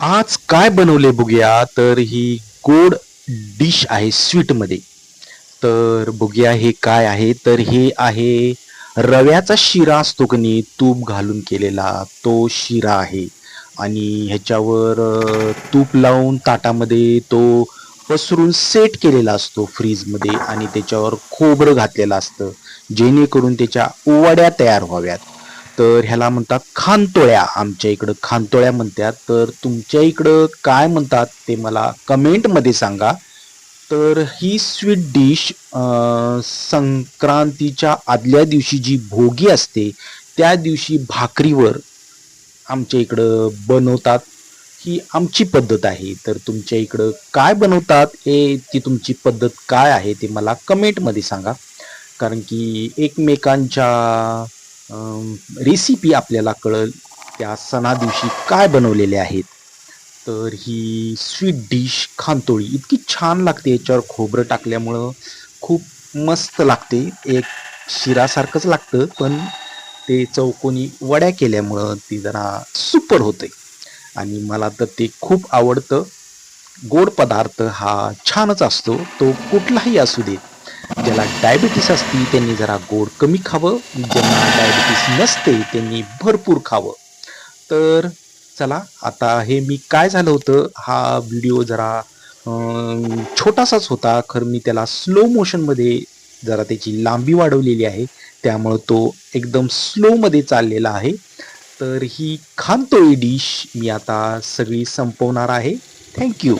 आज काय बनवले बघूया तर ही गोड डिश आहे स्वीटमध्ये. तर बघूया हे काय आहे? तर हे आहे रव्याचा शिरा असतो की नाही तूप घालून केलेला तो शिरा आहे. आणि ह्याच्यावर तूप लावून ताटामध्ये तो पसरून सेट केलेला असतो फ्रीजमध्ये आणि त्याच्यावर खोबरं घातलेलं असतं. जेणेकरून त्याच्या वड्या तयार व्हाव्यात. तर ह्याला म्हणतात खानतोळ्या. आमच्या इकडं खानतोळ्या म्हणतात. तर तुमच्या इकडं काय म्हणतात ते मला कमेंटमध्ये सांगा. तर ही स्वीट डिश संक्रांतीच्या आदल्या दिवशी जी भोगी असते त्या दिवशी भाकरीवर आमच्या इकडं बनवतात. ही आमची पद्धत आहे. तर तुमच्या इकडं काय बनवतात हे ती तुमची पद्धत काय आहे ते मला कमेंटमध्ये सांगा. कारण की एकमेकांच्या रेसिपी आपल्याला कळल त्या सणा दिवशी काय बनवलेले आहेत. तर ही स्वीट डिश खानतोळी इतकी छान लागते याच्यावर खोबरं टाकल्यामुळं खूप मस्त लागते. एक शिरासारखंच लागतं पण ते चौकोनी वड्या केल्यामुळं ती जरा सुपर होते. आणि मला तर ते खूप आवडतं. गोड पदार्थ हा छानच असतो तो कुठलाही असू दे. ज्याला डायबिटीस असती त्यांनी जरा गोड कमी खावं. ज्यांना डायबिटीस नसते त्यांनी भरपूर खावं. तर चला आता हे मी काय झालं होतं हा व्हिडिओ जरा छोटासाच होता. खरं मी त्याला स्लो मोशनमध्ये जरा त्याची लांबी वाढवलेली आहे. त्यामुळं तो एकदम स्लोमध्ये चाललेला आहे. तर ही खानतोळी डिश मी आता सगळी संपवणार आहे. थँक्यू